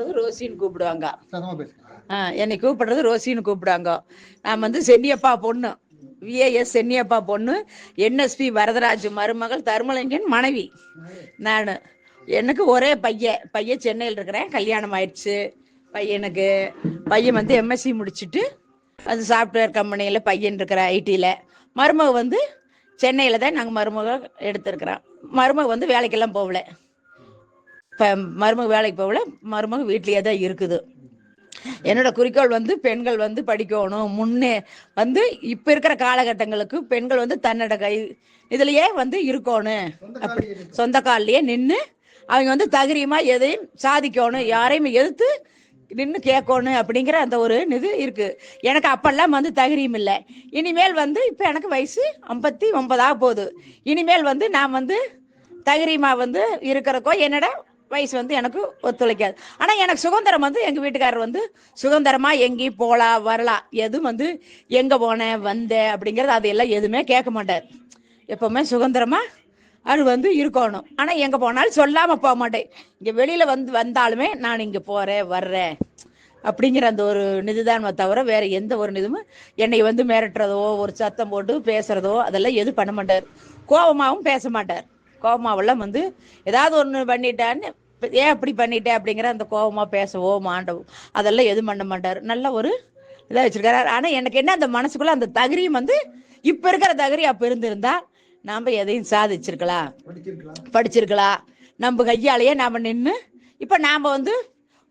கூப்பிடுறது ரோசின்னு கூப்பிடுவாங்க. என்னை கூப்பிடுறது ரோசின்னு கூப்பிடுவாங்க. நான் வந்து சென்னியப்பா பொண்ணு. விஏஎஸ் சென்னியப்பா பொண்ணு. என்எஸ்பி வரதராஜ் மருமகள் தருமலிங்கன் மனைவி. நான். எனக்கு ஒரே பையன். பையன் சென்னையில் இருக்கிறேன். கல்யாணம் ஆயிடுச்சு. பையனுக்கு பையன் வந்து எம்எஸ்சி முடிச்சுட்டு அது சாஃப்ட்வேர் கம்பெனியில் பையன் இருக்கிற ஐடியில் மருமக வந்து சென்னையில் தான் நாங்கள் மருமக எடுத்திருக்கிறோம். மருமக வந்து வேலைக்கெல்லாம் போகல. இப்போ மருமக வேலைக்கு போகல மருமக வீட்லேயே தான் இருக்குது. என்னோட குறிக்கோள் வந்து பெண்கள் வந்து படிக்கணும். முன்னே வந்து இப்ப இருக்கிற காலகட்டங்களுக்கு பெண்கள் வந்து தன்னோட கை இதுலயே வந்து இருக்கணும். அப்படி சொந்த கால்லயே நின்று அவங்க வந்து தகிரியமா எதையும் சாதிக்கணும் யாரையும் எதிர்த்து நின்று கேட்கணும் அப்படிங்கிற அந்த ஒரு இது இருக்கு. எனக்கு அப்பெல்லாம் வந்து தகிரியம் இல்லை. இனிமேல் வந்து இப்போ எனக்கு வயசு ஐம்பத்தி ஒன்பதாக போகுது. இனிமேல் வந்து நான் வந்து தகிரியமா வந்து இருக்கிறக்கோ என்னோட வயசு வந்து எனக்கு ஒத்துழைக்காது. ஆனால் எனக்கு சுதந்திரம் வந்து எங்கள் வீட்டுக்காரர் வந்து சுதந்திரமாக எங்கேயும் போகலாம் வரலாம் எதுவும் வந்து எங்கே போனேன் வந்தேன் அப்படிங்கிறது அதையெல்லாம் எதுவுமே கேட்க மாட்டார். எப்போவுமே சுதந்திரமாக அது வந்து இருக்கணும். ஆனால் எங்கே போனாலும் சொல்லாமல் போக மாட்டேன். இங்கே வெளியில் வந்து வந்தாலுமே நான் இங்கே போகிறேன் வர்றேன் அப்படிங்கிற அந்த ஒரு நிதிதானமே தவிர வேற எந்த ஒரு நிதுமும் என்னை வந்து மிரட்டுறதோ ஒரு சத்தம் போட்டு பேசுறதோ அதெல்லாம் எதுவும் பண்ண மாட்டார். கோபமாகவும் பேச மாட்டார். கோபமாவெல்லாம் வந்து ஏதாவது ஒன்று பண்ணிட்டான்னு ஏன் அப்படி பண்ணிட்டேன் அப்படிங்கிற அந்த கோபமா பேசவோ மாண்டவோ அதெல்லாம் எதுவும் பண்ண மாட்டார். நல்ல ஒரு இதாக வச்சிருக்காரு. ஆனால் எனக்கு என்ன அந்த மனசுக்குள்ள அந்த தகுதியும் வந்து இப்போ இருக்கிற தகுதி அப்போ இருந்திருந்தா நாம் எதையும் சாதிச்சிருக்கலாம். படிச்சிருக்கலாம். நம்ம கையாலேயே நாம் நின்று இப்போ நாம் வந்து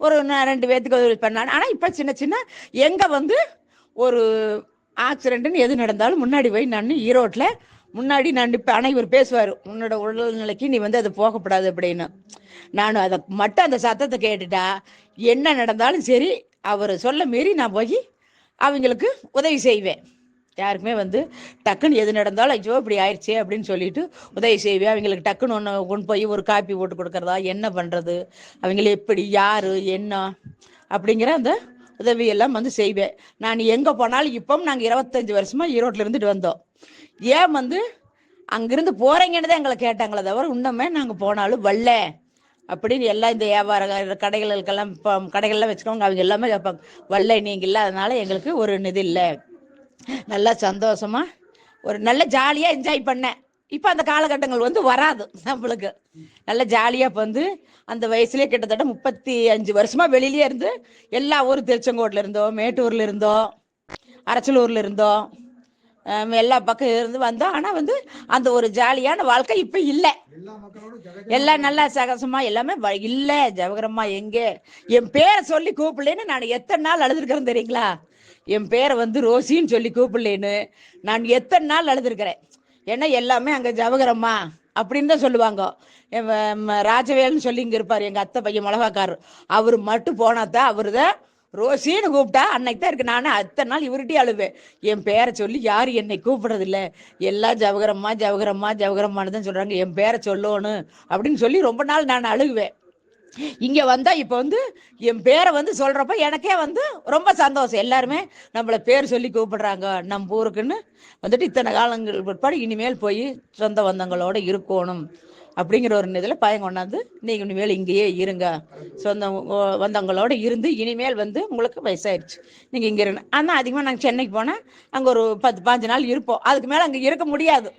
ஒரு ரெண்டு பேர்த்துக்கு உதவி பண்ணலாம். ஆனால் இப்போ சின்ன சின்ன எங்கே வந்து ஒரு ஆக்சிடென்ட்னு எது நடந்தாலும் முன்னாடி போய் நான் ஈரோட்டில் முன்னாடி நான் இப்போ ஆனால் இவர் பேசுவார் உன்னோட உடல்நிலைக்கு நீ வந்து அது போகக்கூடாது அப்படின்னு. நான் அதை மட்டும் அந்த சத்தத்தை கேட்டுட்டா என்ன நடந்தாலும் சரி அவர் சொல்ல மீறி நான் போய் அவங்களுக்கு உதவி செய்வேன். யாருக்குமே வந்து டக்குன்னு எது நடந்தாலும் ஐயோ இப்படி ஆயிடுச்சே அப்படின்னு சொல்லிட்டு உதவி செய்வேன். அவங்களுக்கு டக்குன்னு ஒன்று கொண்டு போய் ஒரு காப்பி போட்டு கொடுக்கறதா என்ன பண்ணுறது அவங்கள எப்படி யார் என்ன? அப்படிங்கிற அந்த உதவியெல்லாம் வந்து செய்வேன். நான் எங்கே போனாலும் இப்போவும் நாங்கள் இருபத்தஞ்சி வருஷமாக ஈரோட்டில் இருந்துட்டு வந்தோம். ஏன் வந்து அங்கிருந்து போறீங்கன்னு தான் எங்களை கேட்டாங்களே தவிர இன்னுமே நாங்கள் போனாலும் வரல. அப்படின்னு எல்லாம் இந்த வியாபார கடைகளுக்கெல்லாம் இப்போ கடைகள்லாம் வச்சுக்கோங்க அவங்க எல்லாமே கேட்பாங்க. வரல நீங்கள் இல்லை அதனால எங்களுக்கு ஒரு நிதி இல்லை. நல்லா சந்தோஷமா ஒரு நல்ல ஜாலியாக என்ஜாய் பண்ணேன். இப்போ அந்த காலகட்டங்கள் வந்து வராது நம்மளுக்கு. நல்ல ஜாலியாக இப்போ வந்து அந்த வயசுலேயே கிட்டத்தட்ட முப்பத்தி அஞ்சு வருஷமா வெளியிலே இருந்து எல்லா ஊர் திருச்செங்கோட்டில் இருந்தோம் மேட்டூரில் இருந்தோம் அரச்சலூரில் இருந்தோம். எல்லா பக்கம் இருந்து வந்தோம் ஆனால் வந்து அந்த ஒரு ஜாலியான வாழ்க்கை இப்போ இல்லை. எல்லாம் நல்லா சகசமா எல்லாமே இல்ல ஜவகரம்மா எங்க? என் பேரை சொல்லி கூப்பிடலன்னு நான் எத்தனை நாள் அழுதுருக்கிறேன் தெரியுங்களா? என் பேரை வந்து ரோசின்னு சொல்லி கூப்பிடலேன்னு நான் எத்தனை நாள் அழுதுருக்கிறேன். ஏன்னா எல்லாமே அங்க ஜவகரம்மா அப்படின்னு தான் சொல்லுவாங்க. ராஜவேல்னு சொல்லி இங்க இருப்பாரு எங்க அத்தை பையன் மிளகாக்காரர். அவர் மட்டும் போனாதான் அவரு தான் ரோசின்னு கூப்பிட்டா அன்னைக்கு தான் இருக்கு. நானே அத்தனை நாள் இவர்கிட்டயே அழுவேன். என் பேரை சொல்லி யாரும் என்னை கூப்பிடுறதில்ல. எல்லாம் ஜவகரம்மா ஜவகரம்மா ஜவகரம்மான்னு தான் சொல்றாங்க. என் பேரை சொல்லணும் அப்படின்னு சொல்லி ரொம்ப நாள் நான் அழுகுவேன். இங்க வந்தா இப்ப வந்து என் பேரை வந்து சொல்றப்ப எனக்கே வந்து ரொம்ப சந்தோஷம். எல்லாருமே நம்மள பேர் சொல்லி கூப்பிடுறாங்க நம்ம ஊருக்குன்னு. வந்துட்டு இத்தனை காலங்கள் பிற்பாடு இனிமேல் போய் சொந்த பந்தங்களோட இருக்கணும். அப்படிங்கிற ஒரு இதில் பையன் கொண்டாந்து நீங்கள் இனிமேல் இங்கேயே இருங்க. சொந்த வந்தவங்களோட இருந்து இனிமேல் வந்து உங்களுக்கு வயசாயிருச்சு. நீங்கள் இங்கே இருங்க. ஆனால் அதிகமாக நாங்கள் சென்னைக்கு போனால் அங்கே ஒரு பத்து பாஞ்சு நாள் இருப்போம். அதுக்கு மேலே அங்கே இருக்க முடியாது.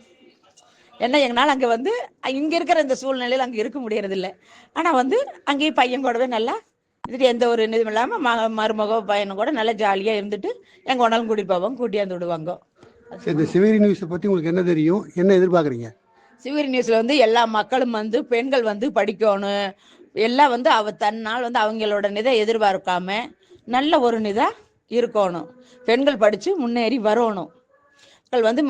ஏன்னா எங்களால் அங்கே வந்து இங்கே இருக்கிற இந்த சூழ்நிலையில் அங்கே இருக்க முடியறதில்ல. ஆனால் வந்து அங்கேயும் பையன் கூடவே நல்லா இதுட்டு எந்த ஒரு இதுவும் இல்லாமல் மக மருமகோ பையனும் கூட நல்லா ஜாலியாக இருந்துட்டு எங்கே வேணாலும் கூட்டிட்டு போவோம் கூட்டியாந்து விடுவாங்க. இந்த சிவேரி நியூஸை பற்றி உங்களுக்கு என்ன தெரியும்? என்ன எதிர்பார்க்குறீங்க? சிவரி நியூஸ்ல வந்து எல்லா மக்களும் வந்து பெண்கள் வந்து படிக்கணும். எல்லாம் வந்து அவ தன்னால் வந்து அவங்களோட நிதை எதிர்பார்க்காம நல்ல ஒரு நிதா இருக்கணும். பெண்கள் படிச்சு முன்னேறி வரணும். மக்கள் வந்து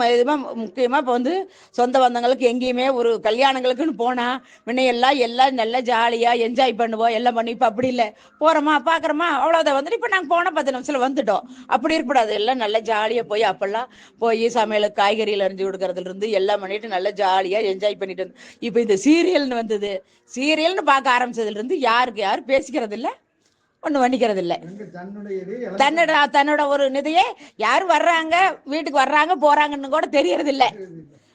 முக்கியமாக இப்போ வந்து சொந்த பந்தங்களுக்கு எங்கேயுமே ஒரு கல்யாணங்களுக்குன்னு போனால் முன்னையெல்லாம் எல்லாம் நல்லா ஜாலியாக என்ஜாய் பண்ணுவோம். எல்லாம் பண்ணி இப்போ அப்படி இல்லை. போகிறோமா பார்க்குறோமா அவ்வளோதான் வந்துட்டு இப்போ நாங்கள் போன பத்து நிமிஷத்தில் வந்துட்டோம். அப்படி இருக்கக்கூடாது எல்லாம் நல்லா ஜாலியாக போய் அப்போல்லாம் போய் சமையலுக்கு காய்கறியில் அரிஞ்சு கொடுக்கறதுலருந்து எல்லாம் பண்ணிட்டு நல்லா ஜாலியாக என்ஜாய் பண்ணிட்டு இருந்தோம். இப்போ இந்த சீரியல்னு வந்தது. சீரியல்னு பார்க்க ஆரம்பிச்சதுலேருந்து யாருக்கு யாரும் பேசிக்கிறது இல்லை ஒன்றும் பண்ணிக்கிறது இல்லை தன்னோட தன்னோட ஒரு நிதியே யார் வர்றாங்க வீட்டுக்கு வர்றாங்க போறாங்கன்னு கூட தெரியறது இல்ல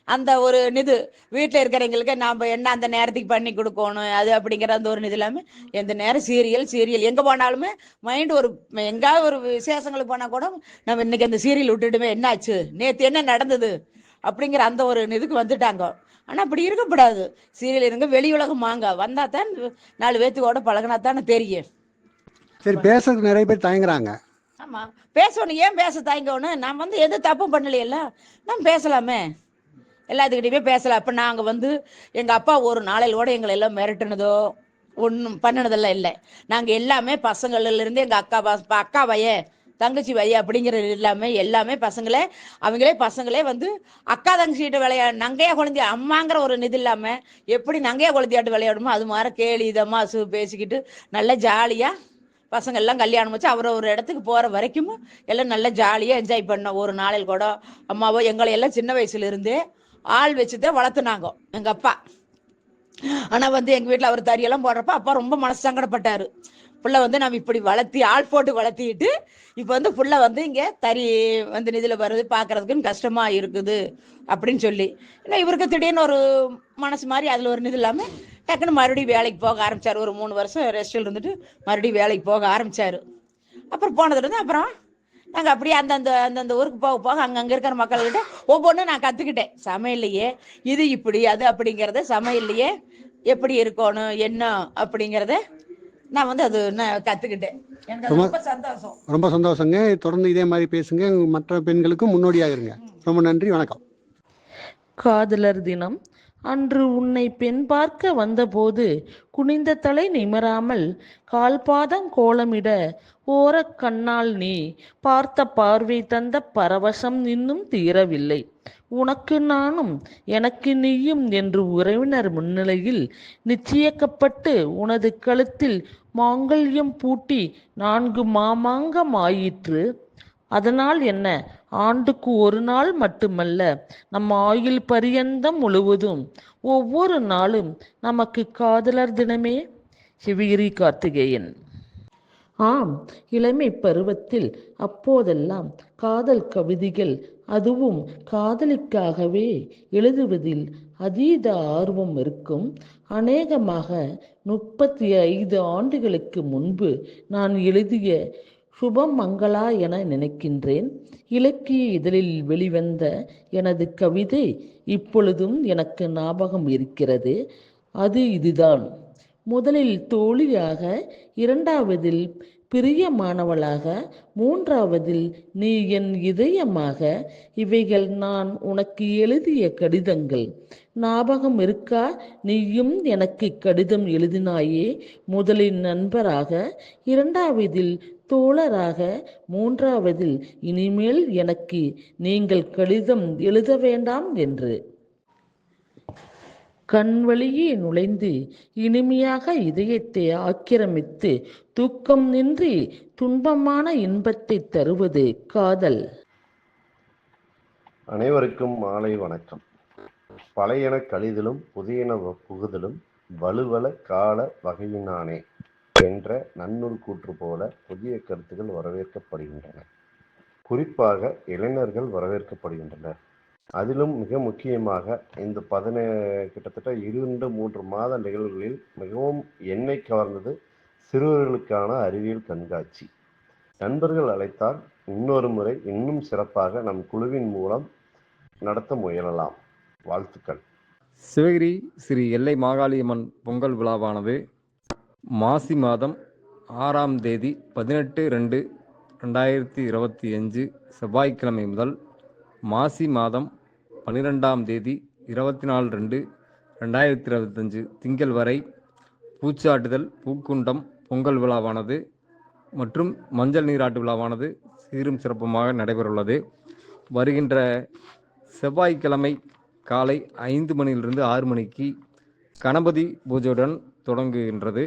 அந்த ஒரு நிது வீட்டில் இருக்கிறவங்களுக்கு நாம் என்ன அந்த நேரத்துக்கு பண்ணி கொடுக்கணும் அது அப்படிங்கிற அந்த ஒரு இது இல்லாமல் எந்த நேரம் சீரியல் சீரியல் எங்கே போனாலுமே மைண்டு ஒரு எங்காவது ஒரு விசேஷங்களுக்கு போனால் கூட நம்ம இன்னைக்கு அந்த சீரியல் விட்டுட்டுமே என்னாச்சு நேற்று என்ன நடந்தது அப்படிங்கிற அந்த ஒரு இதுக்கு வந்துட்டாங்க. ஆனால் அப்படி இருக்கக்கூடாது சீரியல் இருங்க வெளி உலகம் வாங்க. வந்தால் தான் நாலு பேத்துக்கோட பழகினா தானே தெரியும். சரி பேசுறதுக்கு நிறைய பேர் தயங்குறாங்க. ஆமாம் பேசணும் ஏன் பேச தயங்கணும் நான் வந்து எது தப்பு பண்ணலையில நான் பேசலாமே. எல்லாத்துக்கிட்டையுமே பேசலாம். அப்போ நாங்கள் வந்து எங்கள் அப்பா ஒரு நாளையிலோட எங்களை எல்லாம் மிரட்டினதோ ஒன்றும் பண்ணினதெல்லாம் இல்லை. நாங்கள் எல்லாமே பசங்கள்லேருந்து எங்கள் அக்கா பா அக்கா பையன் தங்கச்சி பையன் அப்படிங்கிறது எல்லாமே எல்லாமே பசங்களே அவங்களே பசங்களே வந்து அக்கா தங்கச்சிகிட்ட விளையா நங்கையா குழந்தை அம்மாங்கிற ஒரு இது இல்லாமல் எப்படி நங்கையா குழந்தையாட்டு விளையாடுமோ அது மாதிரி கேலி இதமாக பேசிக்கிட்டு நல்லா ஜாலியாக பசங்க எல்லாம் கல்யாணம் வச்சு அவர் ஒரு இடத்துக்கு போகிற வரைக்கும் எல்லாம் நல்லா ஜாலியாக என்ஜாய் பண்ணோம். ஒரு நாளில் கூட அம்மாவோ எங்களை எல்லாம் சின்ன வயசுல இருந்தே ஆள் வச்சு தான் வளர்த்துனாங்க எங்கள் அப்பா. ஆனால் வந்து எங்கள் வீட்டில் அவர் தறியெல்லாம் போடுறப்ப அப்பா ரொம்ப மனசு சங்கடப்பட்டார் புள்ள வந்து நம்ம இப்படி வளர்த்தி ஆள் போட்டு வளர்த்திட்டு இப்போ வந்து புள்ள வந்து இங்கே தறி வந்து நிதியில் வருது பார்க்கறதுக்குன்னு கஷ்டமாக இருக்குது அப்படின்னு சொல்லி. ஏன்னா இவருக்கு திடீர்னு ஒரு மனசு மாதிரி அதில் ஒரு நிதி இல்லாமல் டக்குன்னு மறுபடியும் வேலைக்கு போக ஆரம்பிச்சார். ஒரு மூணு வருஷம் ரெஸ்ட்டில் இருந்துட்டு மறுபடியும் வேலைக்கு போக ஆரம்பிச்சாரு. அப்புறம் போனதுலேருந்து அப்புறம் நாங்கள் அப்படியே அந்தந்த அந்தந்த ஊருக்கு போக போக அங்கங்கே இருக்கிற மக்கள்கிட்ட ஒவ்வொன்றும் நான் கற்றுக்கிட்டேன் சமையல்லையே இது இப்படி அது அப்படிங்கிறத சமையல்லையே எப்படி இருக்கணும் என்ன அப்படிங்கிறத நான் வந்து அது நான் கற்றுக்கிட்டேன் எனக்கு ரொம்ப சந்தோஷம். ரொம்ப சந்தோஷங்க. தொடர்ந்து இதே மாதிரி பேசுங்க. மற்ற பெண்களுக்கும் முன்னோடியாக இருங்க. ரொம்ப நன்றி. வணக்கம். காதலர் தினம். அன்று உன்னை பெண் பார்க்க வந்தபோது குனிந்த தலை நிமராமல் கால்பாதம் கோலமிட ஓரக் கண்ணால் நீ பார்த்த பார்வை தந்த பரவசம் இன்னும் தீரவில்லை. உனக்கு நானும் எனக்கு நீயும் என்று உறவினர் முன்னிலையில் நிச்சயிக்கப்பட்டு உனது கழுத்தில் மாங்கல்யம் பூட்டி நான்கு மாமாங்கம் ஆயிற்று அதனால் என்ன? ஆண்டுக்கு ஒரு நாள் மட்டுமல்ல நம் ஆயுள் பரியந்தம் முழுவதும் ஒவ்வொரு நாளும் நமக்கு காதலர் தினமே. சிவகிரி கார்த்திகேயன். ஆம் இளமை பருவத்தில் அப்போதெல்லாம் காதல் கவிதைகள் அதுவும் காதலிக்காகவே எழுதுவதில் அதீத ஆர்வம் இருக்கும். அநேகமாக முப்பத்தி ஐந்து ஆண்டுகளுக்கு முன்பு நான் எழுதிய சுபம் மங்களா என நினைக்கின்றேன். இலக்கிய இதழில் வெளிவந்த எனது கவிதை இப்பொழுதும் எனக்கு ஞாபகம் இருக்கிறது. அது இதுதான். முதலில் தோழியாக இரண்டாவதில் பிரியமானவளாக மூன்றாவதில் நீ என் இதயமாக. இவைகள் நான் உனக்கு எழுதிய கடிதங்கள். ஞாபகம் இருக்கா? நீயும் எனக்கு கடிதம் எழுதினாயே. முதலின் நண்பராக இரண்டாவதில் தோழராக மூன்றாவதில் இனிமேல் எனக்கு நீங்கள் கடிதம் எழுத வேண்டாம் என்று. கண் வழியே நுழைந்து இனிமையாக இதயத்தை ஆக்கிரமித்து தூக்கம் நின்றி துன்பமான இன்பத்தை தருவது காதல். அனைவருக்கும் மாலை வணக்கம். பழையன கழிதலும் புதியன புகுதலும் வலுவல கால வகையினானே. என்ற நன்னூல் கூற்று போல புதிய கருத்துக்கள் வரவேற்கப்படுகின்றன. குறிப்பாக இளைஞர்கள் வரவேற்கப்படுகின்றனர். அதிலும் மிக முக்கியமாக இந்த பதினே கிட்டத்தட்ட இரண்டு மூன்று மாத நிகழ்வுகளில் மிகவும் எண்ணெய் கவர்ந்தது சிறுவர்களுக்கான அறிவியல் கண்காட்சி. நண்பர்கள் அழைத்தால் இன்னொரு முறை இன்னும் சிறப்பாக நம் குழுவின் மூலம் நடத்த முயலலாம். வாழ்த்துக்கள். சிவகிரி ஸ்ரீ எல்லை மாகாளியம்மன் பொங்கல் விழாவானது மாசி மாதம் ஆறாம் தேதி பதினெட்டு ரெண்டு ரெண்டாயிரத்தி இருபத்தி அஞ்சு செவ்வாய்க்கிழமை முதல் மாசி மாதம் பன்னிரெண்டாம் தேதி இருபத்தி நாலு ரெண்டு ரெண்டாயிரத்தி இருபத்தஞ்சு திங்கள் வரை பூச்சாட்டுதல் பூக்குண்டம் பொங்கல் விழாவானது மற்றும் மஞ்சள் நீராட்டு விழாவானது சீரும் சிறப்புமாக நடைபெறவுள்ளது. வருகின்ற செவ்வாய்க்கிழமை காலை ஐந்து மணியிலிருந்து ஆறு மணிக்கு கணபதி பூஜையுடன் தொடங்குகின்றது.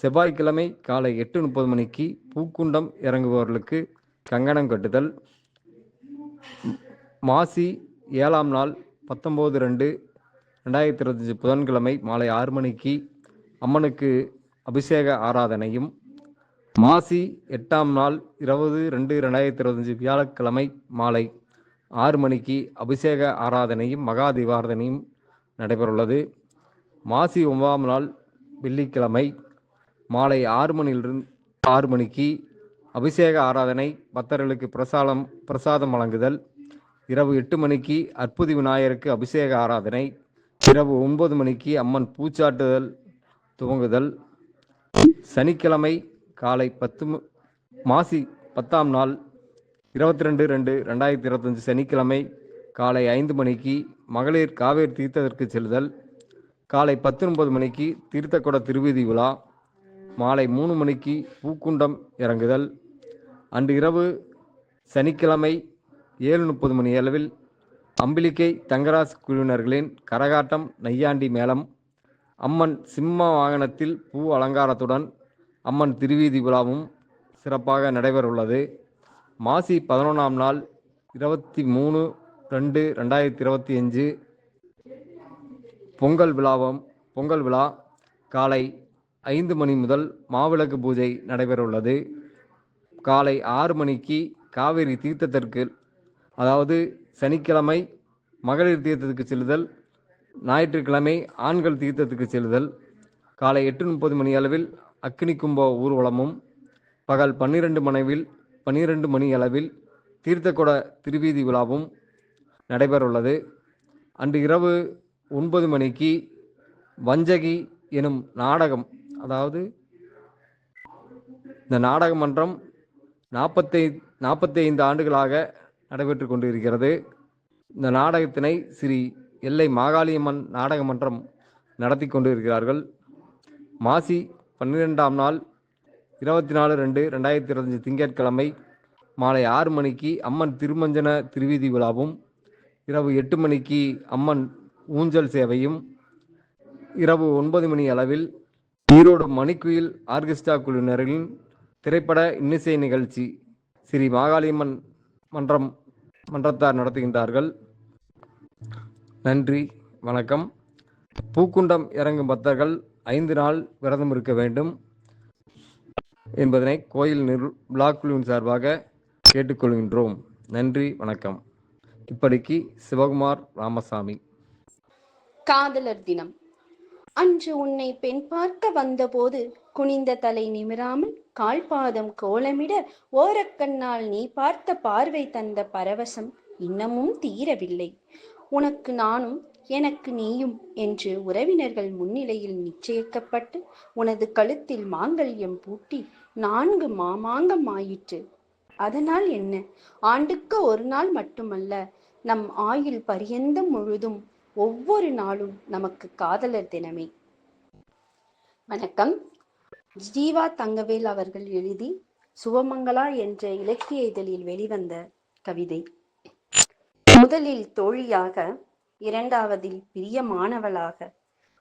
செவ்வாய்க்கிழமை காலை எட்டு முப்பது மணிக்கு பூக்குண்டம் இறங்குபவர்களுக்கு கங்கணம் கட்டுதல். மாசி ஏழாம் நாள் பத்தொம்போது ரெண்டு ரெண்டாயிரத்தி இருபத்தஞ்சி புதன்கிழமை மாலை ஆறு மணிக்கு அம்மனுக்கு அபிஷேக ஆராதனையும். மாசி எட்டாம் நாள் இருபது ரெண்டு ரெண்டாயிரத்தி இருபத்தஞ்சி வியாழக்கிழமை மாலை ஆறு மணிக்கு அபிஷேக ஆராதனையும் மகா தீபாராதனையும் நடைபெறவுள்ளது. மாசி ஒன்பதாம் நாள் வெள்ளிக்கிழமை மாலை ஆறு மணியிலிருந்து ஆறு மணிக்கு அபிஷேக ஆராதனை பக்தர்களுக்கு பிரசாதம் பிரசாதம் வழங்குதல். இரவு எட்டு மணிக்கு அற்புதி விநாயகருக்கு அபிஷேக ஆராதனை. இரவு ஒன்பது மணிக்கு அம்மன் பூச்சாட்டுதல் துவங்குதல். சனிக்கிழமை காலை பத்து மாசி பத்தாம் நாள் இருபத்தி ரெண்டு ரெண்டு ரெண்டாயிரத்தி இருபத்தஞ்சு சனிக்கிழமை காலை ஐந்து மணிக்கு மகளிர் காவேரி தீர்த்தத்திற்கு செல்லுதல். காலை பத்தொன்பது மணிக்கு தீர்த்தக்குட திருவீதி விழா. மாலை மூணு மணிக்கு பூக்குண்டம் இறங்குதல். அன்று இரவு சனிக்கிழமை ஏழு முப்பது மணி அளவில் அம்பிலிக்கை தங்கராஜ் குழுவினர்களின் கரகாட்டம் நையாண்டி மேளம். அம்மன் சிம்ம வாகனத்தில் பூ அலங்காரத்துடன் அம்மன் திருவீதி விழாவும் சிறப்பாக நடைபெறவுள்ளது. மாசி பதினொன்றாம் நாள் இருபத்தி மூணு ரெண்டு ரெண்டாயிரத்தி இருபத்தி அஞ்சு பொங்கல் விழாவும் பொங்கல் விழா காலை ஐந்து மணி முதல் மாவிளக்கு பூஜை நடைபெறவுள்ளது. காலை ஆறு மணிக்கு காவேரி தீர்த்தத்திற்கு அதாவது சனிக்கிழமை மகளிர் தீர்த்தத்துக்கு செல்லுதல் ஞாயிற்றுக்கிழமை ஆண்கள் தீர்த்தத்துக்கு செல்லுதல் காலை எட்டு முப்பது மணி அளவில் அக்னி கும்ப ஊர்வலமும் பகல் பன்னிரண்டு மணிவில் பன்னிரண்டு மணி அளவில் தீர்த்தக்கொட திருவீதி விழாவும் நடைபெறவுள்ளது. அன்று இரவு ஒன்பது மணிக்கு வஞ்சகி எனும் நாடகம் அதாவது இந்த நாடக மன்றம் நாற்பத்தை நாற்பத்தி ஐந்து ஆண்டுகளாக நடைபெற்று கொண்டிருக்கிறது. இந்த நாடகத்தினை ஸ்ரீ எல்லை மாகாளியம்மன் நாடக மன்றம் நடத்தி கொண்டிருக்கிறார்கள். மாசி பன்னிரெண்டாம் நாள் இருபத்தி நாலு ரெண்டு ரெண்டாயிரத்தி இருபத்தஞ்சு திங்கட்கிழமை மாலை ஆறு மணிக்கு அம்மன் திருமஞ்சன திருவீதி விழாவும் இரவு எட்டு மணிக்கு அம்மன் ஊஞ்சல் சேவையும் இரவு ஒன்பது மணி அளவில் ஈரோடு மணிக்குயில் ஆர்கெஸ்ட்ரா குழுவினரின் திரைப்பட இன்னிசை நிகழ்ச்சி ஸ்ரீ மாகாளியம்மன் மன்றம் மன்றத்தார் நடத்துகின்றார்கள். நன்றி வணக்கம். பூக்குண்டம் இறங்கும் பக்தர்கள் ஐந்து நாள் விரதம் இருக்க வேண்டும் என்பதனை கோயில் நிர் விழாக் குழுவின் சார்பாக கேட்டுக்கொள்கின்றோம். நன்றி வணக்கம். இப்படிக்கு சிவகுமார் ராமசாமி. காதலர் தினம். அன்று உன்னை பெண் பார்க்க வந்தபோது குனிந்த தலை நிமிராமல் கால்பாதம் கோலமிட ஓரக்கண்ணால் நீ பார்த்த பார்வை தந்த பரவசம் இன்னமும் தீரவில்லை. உனக்கு நானும் எனக்கு நீயும் என்று உறவினர்கள் முன்னிலையில் நிச்சயிக்கப்பட்டு உனது கழுத்தில் மாங்கல்யம் பூட்டி நான்கு மாமாங்கம் ஆயிற்று அதனால் என்ன? ஆண்டுக்கு ஒரு நாள் மட்டுமல்ல நம் ஆயுள் பரியந்தம் முழுதும் ஒவ்வொரு நாளும் நமக்கு காதலர் தினமே. வணக்கம். ஜீவா தங்கவேல் அவர்கள் எழுதி சுவமங்களா என்ற இலக்கிய இதழில் வெளிவந்த கவிதை. முதலில் தோழியாக இரண்டாவதில் பிரியமானவளாக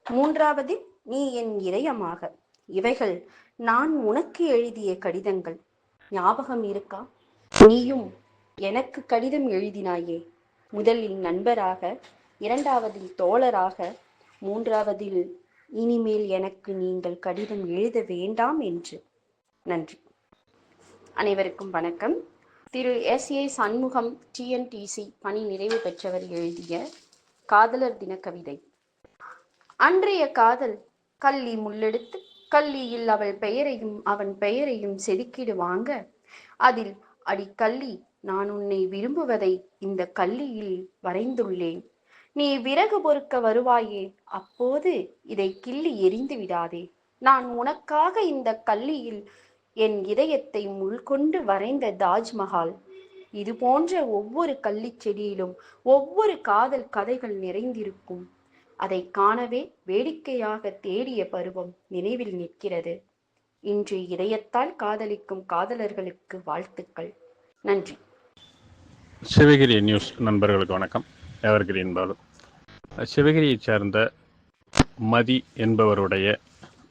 மூன்றாவதில் நீ என் இதயமாக. இவைகள் நான் உனக்கு எழுதிய கடிதங்கள். ஞாபகம் இருக்கா? நீயும் எனக்கு கடிதம் எழுதினாயே. முதலில் நண்பராக இரண்டாவதில் தோழராக மூன்றாவதில் இனிமேல் எனக்கு நீங்கள் கடிதம் எழுத வேண்டாம் என்று. நன்றி. அனைவருக்கும் வணக்கம். திரு. எஸ். ஏ. சண்முகம் டிஎன்டிசி பணி நிறைவு பெற்றவர் எழுதிய காதலர் தின கவிதை அன்றைய காதல் கள்ளி முள்ளெடுத்து கள்ளியில் அவள் பெயரையும் அவன் பெயரையும் செதுக்கிடு வாங்க அதில் அடிக்கல்லி நான் உன்னை விரும்புவதை இந்த கள்ளியில் வரைந்துள்ளேன். நீ விறகு பொறுக்க வருவாயே அப்போது இதை கிள்ளி எரிந்து விடாதே. நான் உனக்காக இந்த கல்லியில் என் இதயத்தை முள்கொண்டு வரைந்த தாஜ்மஹால். இது போன்ற ஒவ்வொரு கள்ளிச் செடியிலும் ஒவ்வொரு காதல் கதைகள் நிறைந்திருக்கும். அதை காணவே வேடிக்கையாக தேடிய பருவம் நினைவில் நிற்கிறது. இன்று இதயத்தால் காதலிக்கும் காதலர்களுக்கு வாழ்த்துக்கள். நன்றி. சிவகிரி நியூஸ் நண்பர்களுக்கு வணக்கம். எவர்கிரீன் பாலு. சிவகிரியைச் சேர்ந்த மதி என்பவருடைய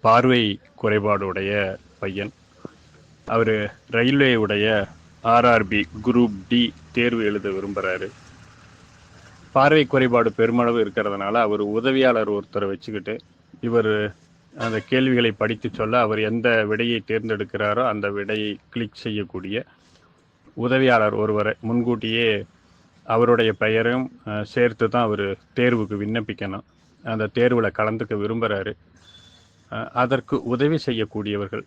பார்வை குறைபாடுடைய பையன். அவர் ரயில்வே உடைய ஆர்ஆர்பி குரூப் டி தேர்வு எழுத விரும்புகிறாரு பார்வை குறைபாடு பெருமளவு இருக்கிறதுனால அவர் உதவியாளர் ஒருத்தரை வச்சுக்கிட்டு இவர் அந்த கேள்விகளை படித்து சொல்ல அவர் எந்த விடையை தேர்ந்தெடுக்கிறாரோ அந்த விடையை கிளிக் செய்யக்கூடிய உதவியாளர் ஒருவரை முன்கூட்டியே அவருடைய பெயரும் சேர்த்து தான் அவர் தேர்வுக்கு விண்ணப்பிக்கணும். அந்த தேர்வில் கலந்துக்க விரும்புகிறாரு அதற்கு உதவி செய்யக்கூடியவர்கள்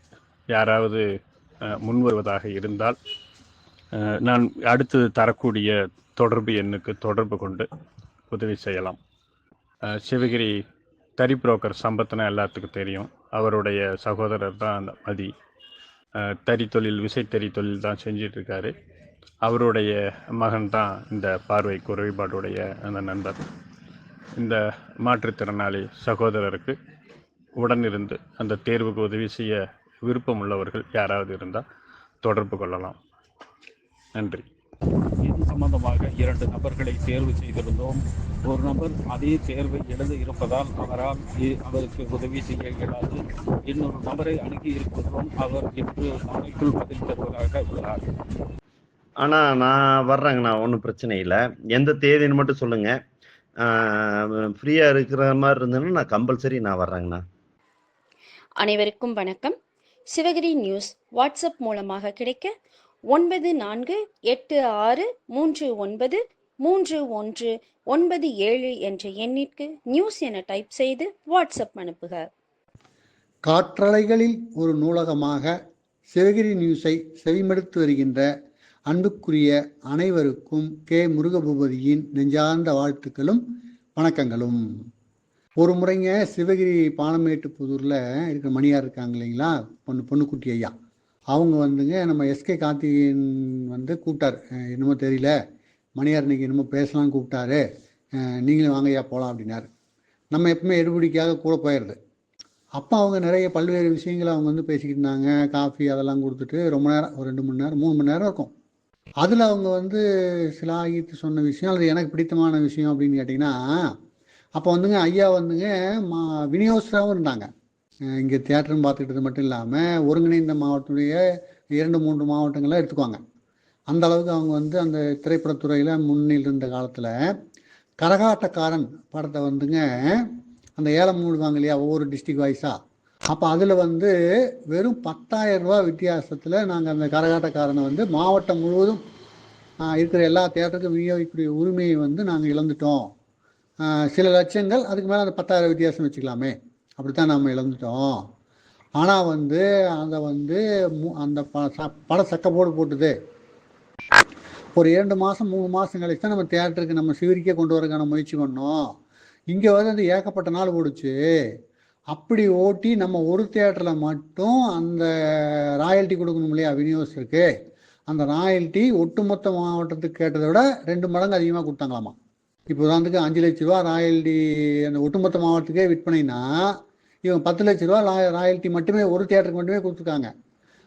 யாராவது முன்வருவதாக இருந்தால் நான் அடுத்து தரக்கூடிய தொடர்பு எண்ணுக்கு தொடர்பு கொண்டு உதவி செய்யலாம். சிவகிரி தறி புரோக்கர் சம்பத்னா எல்லாத்துக்கும் தெரியும். அவருடைய சகோதரர் தான் அந்த மதி. தறி தொழில் விசைத்தறி தொழில் தான் செஞ்சிட்ருக்காரு அவருடைய மகன் தான் இந்த பார்வை குறைபாடுடைய அந்த நண்பர். இந்த மாற்றுத்திறனாளி சகோதரருக்கு உடனிருந்து அந்த தேர்வுக்கு உதவி செய்ய விருப்பம் உள்ளவர்கள் யாராவது இருந்தால் தொடர்பு கொள்ளலாம். நன்றி. இது சம்பந்தமாக இரண்டு நபர்களை தேர்வு செய்திருந்தோம். ஒரு நபர் அதே தேர்வை எழுத இருப்பதால் அவரால் அவருக்கு உதவி செய்ய இயலாது. இன்னொரு நபரை அணுகி இருப்பதும் அவர் இன்று நாளைக்குள் பதில் தருவதாக உள்ளார். ஆனால் நான் வர்றேங்கண்ணா. ஒன்றும் பிரச்சனை இல்லை. எந்த தேதின்னு மட்டும் சொல்லுங்கள் ஃப்ரீயாக இருக்கிற மாதிரி இருந்ததுன்னா நான் கம்பல்சரி நான் வர்றேங்கண்ணா. அனைவருக்கும் வணக்கம். சிவகிரி நியூஸ் வாட்ஸ்அப் மூலமாக கிடைக்க ஒன்பது நான்கு எட்டு ஆறு மூன்று ஒன்பது மூன்று ஒன்று ஒன்பது ஏழு என்ற எண்ணிற்கு நியூஸ் என டைப் செய்து வாட்ஸ்அப் அனுப்புக. காற்றலைகளில் ஒரு நூலகமாக சிவகிரி நியூஸை செவிமடுத்து வருகின்ற அன்புக்குரிய அனைவருக்கும் கே. முருகபூபதியின் நெஞ்சார்ந்த வாழ்த்துக்களும் வணக்கங்களும். ஒரு முறைங்க சிவகிரி பாலமேட்டு புதூரில் இருக்கிற மணியார் இருக்காங்க இல்லைங்களா? பொண்ணு பொண்ணுக்குட்டி ஐயா. அவங்க வந்துங்க நம்ம எஸ்கே கார்த்திகேயன் வந்து கூப்பிட்டாரு. என்னமோ தெரியல. மணியார் இன்னைக்கு என்னமோ பேசலாம்னு கூப்பிட்டாரு. நீங்களும் வாங்கய்யா போகலாம் அப்படின்னாரு. நம்ம எப்பவுமே எடுபடிக்காக கூட போயிடுது அப்போ அவங்க நிறைய பல்வேறு விஷயங்களை அவங்க வந்து பேசிக்கிட்டு இருந்தாங்க. காஃபி அதெல்லாம் கொடுத்துட்டு ரொம்ப நேரம் ஒரு ரெண்டு மணி நேரம் மூணு மணி நேரம் இருக்கும். அதில் அவங்க வந்து சிலாகித்து சொன்ன விஷயம் அது எனக்கு பிடித்தமான விஷயம் அப்படின்னு கேட்டிங்கன்னா அப்போ வந்துங்க ஐயா வந்துங்க மா விநியோகஸ்தராகவும் இருந்தாங்க. இங்கே தியேட்டர்னு பார்த்துக்கிட்டது மட்டும் இல்லாமல் ஒருங்கிணைந்த மாவட்டத்துடைய இரண்டு மூன்று மாவட்டங்களை எடுத்துக்குவாங்க. அந்த அளவுக்கு அவங்க வந்து அந்த திரைப்படத்துறையில் முன்னில் இருந்த காலத்தில் கரகாட்டக்காரன் படத்தை வந்துங்க அந்த ஏலம் மூடுவாங்க இல்லையா ஒவ்வொரு டிஸ்ட்ரிக் வைஸாக அப்போ அதில் வந்து வெறும் பத்தாயிரம் ரூபா வித்தியாசத்தில் நாங்கள் அந்த கரகாட்டக்காரனை வந்து மாவட்டம் முழுவதும் இருக்கிற எல்லா தேட்டருக்கும் விநியோகிக்கக்கூடிய உரிமையை வந்து நாங்கள் இழந்துட்டோம். சில லட்சங்கள் அதுக்கு மேலே அந்த பத்தாயிரம் வித்தியாசம் வச்சுக்கலாமே. அப்படித்தான் நம்ம இழந்துட்டோம். ஆனால் வந்து அதை வந்து மு- அந்த ப ச- படம் சக்கப்போடு போட்டுது. ஒரு இரண்டு மாதம் மூணு மாதம் கழிச்சு தான் நம்ம தேட்டருக்கு நம்ம சிவரிக்கே கொண்டு வரக்கான முயற்சி பண்ணோம். இங்கே வந்து அந்த ஏகப்பட்ட நாள் ஓடுச்சு. அப்படி ஓட்டி நம்ம ஒரு தேட்டரில் மட்டும் அந்த ராயல்ட்டி கொடுக்கணும் இல்லையா விநியோகஸ்தருக்கு? அந்த ராயல்ட்டி ஒட்டுமொத்த மாவட்டத்துக்கு கேட்டதை விட ரெண்டு மடங்கு அதிகமாக கொடுத்தாங்களாமா. இப்போ உதாரணத்துக்கு அஞ்சு லட்ச ரூபா ராயல்ட்டி அந்த ஒட்டுமொத்த மாவட்டத்துக்கே விற்பனைனா இவங்க பத்து லட்ச ரூபா ராய- ராயல்ட்டி மட்டுமே ஒரு தேட்டருக்கு மட்டுமே கொடுத்துருக்காங்க.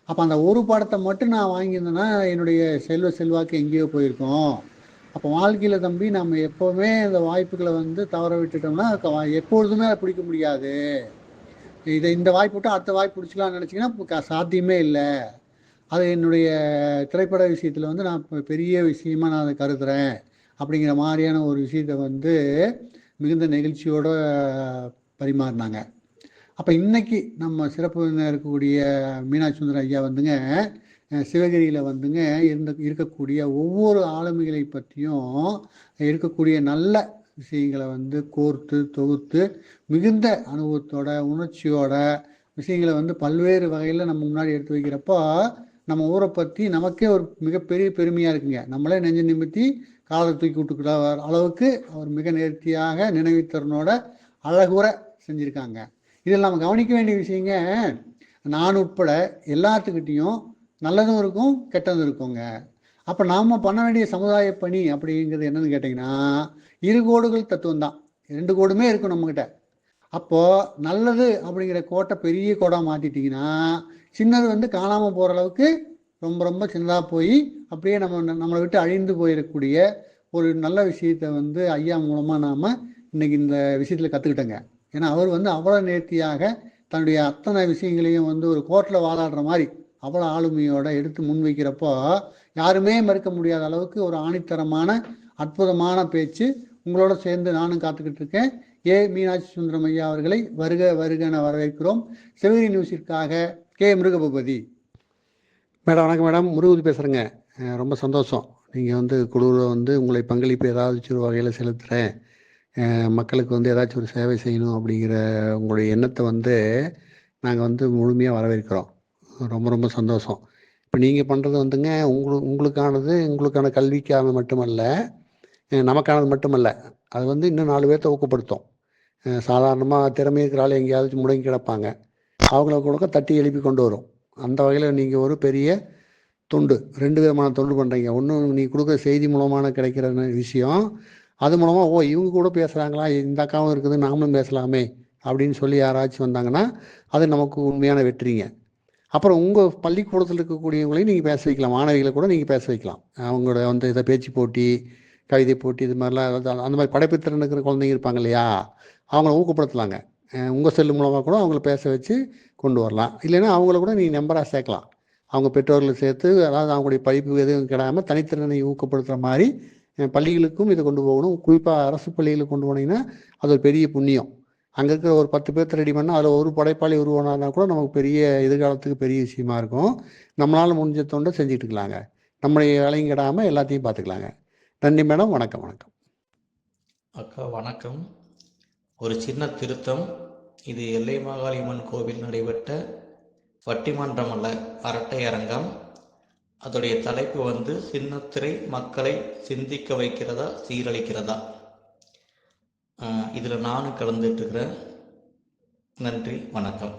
அப்போ அந்த ஒரு படத்தை மட்டும் நான் வாங்கியிருந்தேன்னா என்னுடைய செல்வ செல்வாக்கு எங்கேயோ போயிருக்கோம். அப்போ வாழ்க்கையில் தம்பி நம்ம எப்போவுமே அந்த வாய்ப்புகளை வந்து தவற விட்டுட்டோம்னா எப்பொழுதுமே அதை பிடிக்க முடியாது. இதை இந்த வாய்ப்பு விட்டு அடுத்த வாய்ப்பு பிடிச்சிக்கலாம்னு நினச்சிங்கன்னா சாத்தியமே இல்லை. அது என்னுடைய திரைப்பட விஷயத்தில் வந்து நான் பெரிய விஷயமா நான் அதை கருதுறேன். அப்படிங்கிற மாதிரியான ஒரு விஷயத்தை வந்து மிகுந்த நெகிழ்ச்சியோடு பரிமாறினாங்க. அப்போ இன்னைக்கு நம்ம சிறப்பு இருக்கக்கூடிய மீனாட்சி சுந்தரம் ஐயா வந்துங்க சிவகிரியில் வந்துங்க இருந்த இருக்கக்கூடிய ஒவ்வொரு ஆளுமைகளை பற்றியும் இருக்கக்கூடிய நல்ல விஷயங்களை வந்து கோர்த்து தொகுத்து மிகுந்த அனுபவத்தோட உணர்ச்சியோட விஷயங்களை வந்து பல்வேறு வகையில் நம்ம முன்னாடி எடுத்து வைக்கிறப்போ நம்ம ஊரை பற்றி நமக்கே ஒரு மிகப்பெரிய பெருமையாக இருக்குங்க. நம்மளே நெஞ்சு நிமித்தி காலை தூக்கி விட்டுக்கிற அளவுக்கு அவர் மிக நேர்த்தியாக நினைவுத்திறனோட அழகுற செஞ்சுருக்காங்க. இதில் நம்ம கவனிக்க வேண்டிய விஷயங்க நான் உட்பட எல்லாத்துக்கிட்டேயும் நல்லதும் இருக்கும் கெட்டதும் இருக்குங்க. அப்போ நாம் பண்ண வேண்டிய சமுதாய பணி அப்படிங்கிறது என்னன்னு கேட்டிங்கன்னா இரு கோடுகள் தத்துவம் தான். ரெண்டு கோடுமே இருக்கும் நம்மக்கிட்ட அப்போது நல்லது அப்படிங்கிற கோட்டை பெரிய கோடாக மாற்றிட்டிங்கன்னா சின்னது வந்து காணாமல் போகிற அளவுக்கு ரொம்ப ரொம்ப சின்னதாக போய் அப்படியே நம்ம நம்மளை விட்டு அழிந்து போயிடக்கூடிய ஒரு நல்ல விஷயத்தை வந்து ஐயா மூலமாக நாம் இன்னைக்கு இந்த விஷயத்தில் கற்றுக்கிட்டோங்க ஏன்னா அவர் வந்து அவ்வளோ நேர்த்தியாக தன்னுடைய அத்தனை விஷயங்களையும் வந்து ஒரு கோர்ட்டில் வாதாடுற மாதிரி அவ்வளோ ஆளுமையோட எடுத்து முன்வைக்கிறப்போ யாருமே மறுக்க முடியாத அளவுக்கு ஒரு ஆணித்தரமான அற்புதமான பேச்சு உங்களோட சேர்ந்து நானும் காத்துக்கிட்டு இருக்கேன். ஏ. மீனாட்சி சுந்தரம் ஐயா அவர்களை வருக வருகன வரவேற்கிறோம். சிவகிரி நியூஸிற்காக கே. மிருகபூபதி. மேடம் வணக்கம் மேடம். முருகதி பேசுகிறேங்க ரொம்ப சந்தோஷம். நீங்கள் வந்து குழுவில் வந்து உங்களை பங்களிப்பு ஏதாச்சும் ஒரு வகையில் செலுத்துகிறேன் மக்களுக்கு வந்து ஏதாச்சும் ஒரு சேவை செய்யணும் அப்படிங்கிற உங்களுடைய எண்ணத்தை வந்து நாங்கள் வந்து முழுமையாக வரவேற்கிறோம். ரொம்ப ரொம்ப சந்தோஷம். இப்போ நீங்கள் பண்ணுறது வந்துங்க உங்களுக்கு உங்களுக்கானது உங்களுக்கான கல்விக்கான மட்டுமல்ல நமக்கானது மட்டுமல்ல. அது வந்து இன்னும் நாலு பேர்த்த ஊக்கப்படுத்தும். சாதாரணமாக திறமை இருக்கிற எங்கேயாவது முடங்கி கிடப்பாங்க. அவங்கள கூட தட்டி எழுப்பி கொண்டு வரும். அந்த வகையில் நீங்கள் ஒரு பெரிய தொண்டு ரெண்டு விதமான தொண்டு பண்ணுறீங்க ஒன்று நீ கொடுக்குற செய்தி மூலமான கிடைக்கிற விஷயம் அது மூலமாக ஓ இவங்க கூட பேசுகிறாங்களா இந்த அக்காவும் இருக்குது நாமளும் பேசலாமே அப்படின்னு சொல்லி யாராச்சும் வந்தாங்கன்னா அது நமக்கு உண்மையான வெற்றிங்க. அப்புறம் உங்கள் பள்ளிக்கூடத்தில் இருக்கக்கூடியவங்களையும் நீங்கள் பேச வைக்கலாம். மாணவிகளை கூட நீங்கள் பேச வைக்கலாம். அவங்களோட வந்து இதை பேச்சு போட்டி கவிதை போட்டி இது மாதிரிலாம் அதாவது அந்த மாதிரி படைப்புத்திறன் இருக்கிற குழந்தைங்க இருப்பாங்க இல்லையா? அவங்கள ஊக்கப்படுத்தலாங்க. உங்கள் செல்லு மூலமாக கூட அவங்கள பேச வச்சு கொண்டு வரலாம். இல்லைன்னா அவங்கள கூட நீங்கள் நம்பராக சேர்க்கலாம். அவங்க பெற்றோர்களை சேர்த்து அதாவது அவங்களுடைய படிப்பு எதுவும் கிடாமல் தனித்திறனை ஊக்கப்படுத்துகிற மாதிரி பள்ளிகளுக்கும் இதை கொண்டு போகணும். குறிப்பாக அரசு பள்ளிகளுக்கு கொண்டு போனீங்கன்னா அது ஒரு பெரிய புண்ணியம். அங்கே இருக்கிற ஒரு பத்து பேர்த்த ரெடி பண்ணால் அதில் ஒரு படைப்பாளி உருவானா கூட நமக்கு பெரிய எதிர்காலத்துக்கு பெரிய விஷயமா இருக்கும். நம்மளால் முடிஞ்ச தொண்டை செஞ்சுட்டு இருக்கலாங்க. நம்முடைய வேலையும் கிடாமல் எல்லாத்தையும் பார்த்துக்கலாங்க நன்றி மேடம். வணக்கம் வணக்கம். அக்கா வணக்கம். ஒரு சின்ன திருத்தம். இது எல்லை மாகாளியம்மன் கோவில் நடைபெற்ற வட்டிமன்றம் அல்ல அரட்டை அரங்கம். அதோடைய தலைப்பு வந்து சின்னத்திரை மக்களை சிந்திக்க வைக்கிறதா சீரழிக்கிறதா? இதில் நானும் கலந்துட்டுருக்கிறேன் நன்றி வணக்கம்.